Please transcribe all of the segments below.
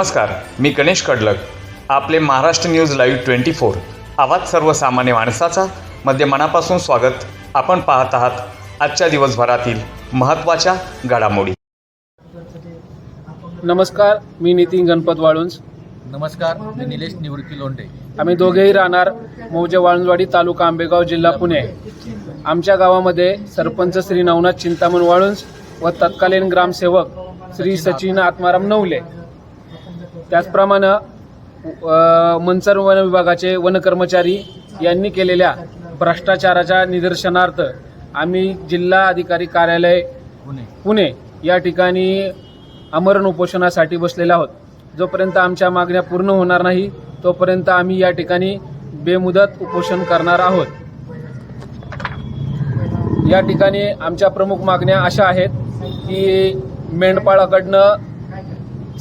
नमस्कार मी गणेश कडलक. आपले Maharashtra news live twenty four. आवाज सर्वसामान्य माणसाचा मध्ये मनापासून स्वागत. आपण पाहत आहात आजच्या दिवसभरातील महत्त्वाच्या घडामोडी. नमस्कार मी नितीन गणपत वाळुंज. नमस्कार मी निलेश निवृत्ती लोंढे. आम्ही दोघेही राहणार मौजे वाळुंजवाडी तालुका आंबेगाव जिल्हा पुणे. आमच्या गावामध्ये सरपंच श्री नवनाथ चिंतामण वाळुंज व तत्कालीन ग्रामसेवक श्री सचिन आत्माराम नवले. त्याचप्रमाणे मंचर वन विभागाचे वन कर्मचारी यांनी केलेल्या भ्रष्टाचाराच्या निदर्शनार्थ आम्ही जिल्हा अधिकारी कार्यालय पुणे. पुणे या ठिकाणी आमरण उपोषणासाठी बसलेले आहोत. जोपर्यंत आमच्या मागण्या पूर्ण होणार नाही तोपर्यंत आम्ही या ठिकाणी बेमुदत उपोषण करणार आहोत. या ठिकाणी आमच्या प्रमुख मागण्या अशा आहेत की मेंढपाळाकडनं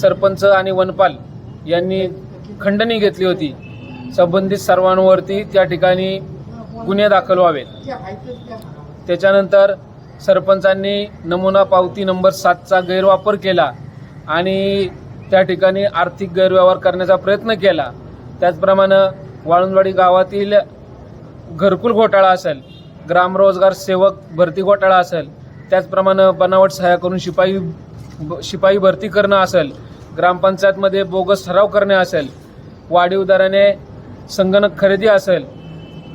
सरपंच आणि वनपाल यांनी खंडणी घेतली होती. संबंधित सर्वांवरती त्या ठिकाणी गुन्हे दाखल व्हावेत. त्याच्यानंतर सरपंचांनी नमुना पावती नंबर सातचा गैरवापर केला आणि त्या ठिकाणी आर्थिक गैरव्यवहार करण्याचा प्रयत्न केला. त्याचप्रमाणे वाळुंजवाडी गावातील घरकुल घोटाळा असेल ग्रामरोजगार सेवक भरती घोटाळा असेल त्याचप्रमाणे बनावट सहाय्य करून शिपाई शिपाई भरती करणं असेल ग्रामपंचायतमध्ये बोगस ठराव करणे असेल वाढीव दराने संगणक खरेदी असेल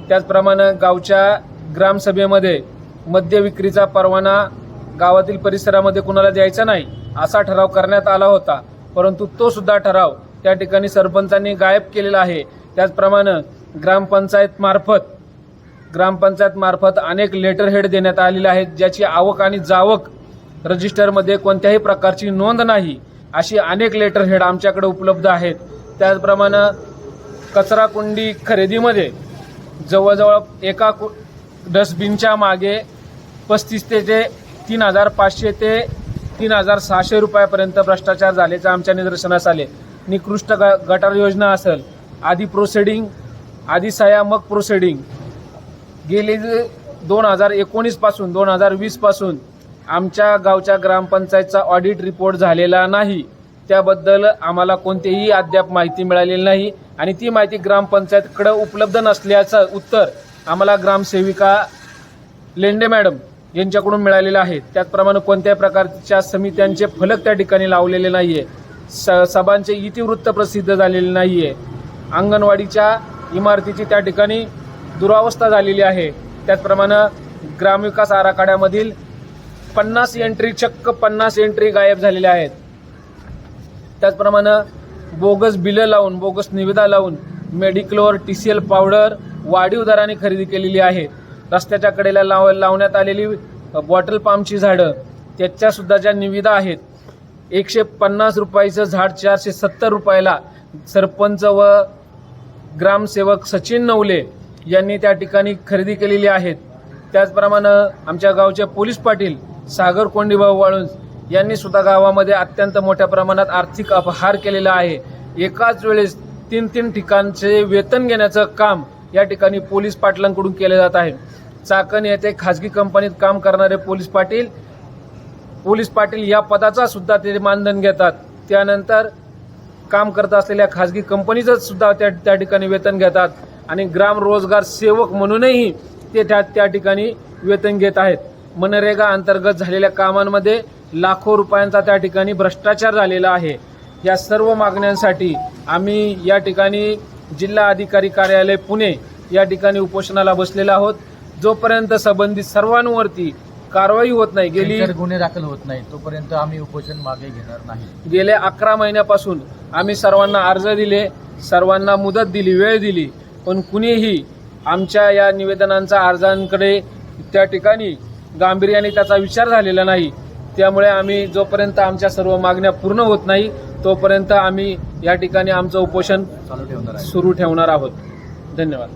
त्याचप्रमाणे गावच्या ग्रामसभेमध्ये मद्य विक्रीचा परवाना गावातील परिसरामध्ये कुणाला द्यायचा नाही असा ठराव करण्यात आला होता. परंतु तो सुद्धा ठराव त्या ठिकाणी सरपंचांनी गायब केलेला आहे. त्याचप्रमाणे ग्रामपंचायत मार्फत ग्रामपंचायत मार्फत अनेक लेटर हेड देण्यात आलेले आहेत ज्याची आवक आणि जावक रजिस्टरमध्ये कोणत्याही प्रकारची नोंद नाही. अशी अनेक लेटर हेड आमच्याकडे उपलब्ध आहेत. त्याचप्रमाणे कचरा कुंडी खरेदीमध्ये जवळजवळ एका कु डस्टबिनच्या मागे पस्तीस ते ते तीन हजार पाचशे ते तीन हजार सहाशे रुपयापर्यंत भ्रष्टाचार झाल्याचे आमच्या निदर्शनास आले. निकृष्ट ग गटार योजना असेल आधी प्रोसेडिंग आधी सया मग प्रोसेडिंग गेले दोन हजार एकोणीसपासून दोन हजार वीसपासून आमच्या गावच्या ग्रामपंचायतचा ऑडिट रिपोर्ट झालेला नाही. त्याबद्दल आम्हाला कोणतीही अद्याप माहिती मिळालेली नाही आणि ती माहिती ग्रामपंचायतकडे उपलब्ध नसल्याचं उत्तर आम्हाला ग्रामसेविका लेंडे मॅडम यांच्याकडून मिळालेलं आहे. त्याचप्रमाणे कोणत्याही प्रकारच्या समित्यांचे फलक त्या ठिकाणी लावलेले नाहीये. स सभांचे इतिवृत्त प्रसिद्ध झालेले नाहीये. अंगणवाडीच्या इमारतीची त्या ठिकाणी दुरावस्था झालेली आहे. त्याचप्रमाणे ग्रामविकास आराखड्यामधील पन्नास एंट्री चक्क पन्नास एंट्री गायब झालेल्या आहेत. त्याचप्रमाणे बोगस बिलं लावून बोगस निविदा लावून मेडिक्लोर टी सी एल पावडर वाढीव दराने खरेदी केलेली आहे. रस्त्याच्या कडेला लाव लावण्यात आलेली बॉटल पामची झाडं त्याच्यासुद्धा ज्या निविदा आहेत एकशे पन्नास रुपयाचं झाड चारशे सत्तर रुपयाला सरपंच व ग्रामसेवक सचिन नवले यांनी त्या ठिकाणी खरेदी केलेली आहेत. त्याचप्रमाणे आमच्या गावचे पोलीस पाटील सागर कोंडीभाऊ वाळुंज यांनी सुद्धा गावामध्ये अत्यंत मोठ्या प्रमाणात आर्थिक अपहार केलेला आहे. एकाच वेळेस तीन तीन ठिकाणचे वेतन घेण्याचं काम या ठिकाणी पोलीस पाटलांकडून केले जात आहे. चाकण येथे खाजगी कंपनीत काम करणारे पोलीस पाटील पोलीस पाटील या पदाचा सुद्धा ते मानधन घेतात. त्यानंतर काम करत असलेल्या खाजगी कंपनीचं सुद्धा त्या त्या ठिकाणी वेतन घेतात आणि ग्राम रोजगार सेवक म्हणूनही ते त्या त्या ठिकाणी वेतन घेत आहेत. मनरेगा अंतर्गत झालेल्या कामांमध्ये लाखो रुपयांचा त्या ठिकाणी भ्रष्टाचार झालेला आहे. या सर्व मागण्यांसाठी आम्ही या ठिकाणी जिल्हा अधिकारी कार्यालय पुणे या ठिकाणी उपोषणाला बसलेलो आहोत. जोपर्यंत संबंधित सर्वांवरती कारवाई होत नाही गेली गुन्हे दाखल होत नाही तोपर्यंत आम्ही उपोषण मागे घेणार नाही. गेल्या अकरा महिन्यापासून आम्ही सर्वांना अर्ज दिले सर्वांना मुदत दिली वेळ दिली पण कुणीही आमच्या या निवेदनांचा अर्जांकडे त्या ठिकाणी गांभीर्याने त्याचा विचार झालेला नाही. त्यामुळे आम्ही जोपर्यंत आमच्या सर्व मागण्या पूर्ण होत नाही तोपर्यंत आम्ही या ठिकाणी आमचं उपोषण सुरू ठेवणार आहोत. धन्यवाद.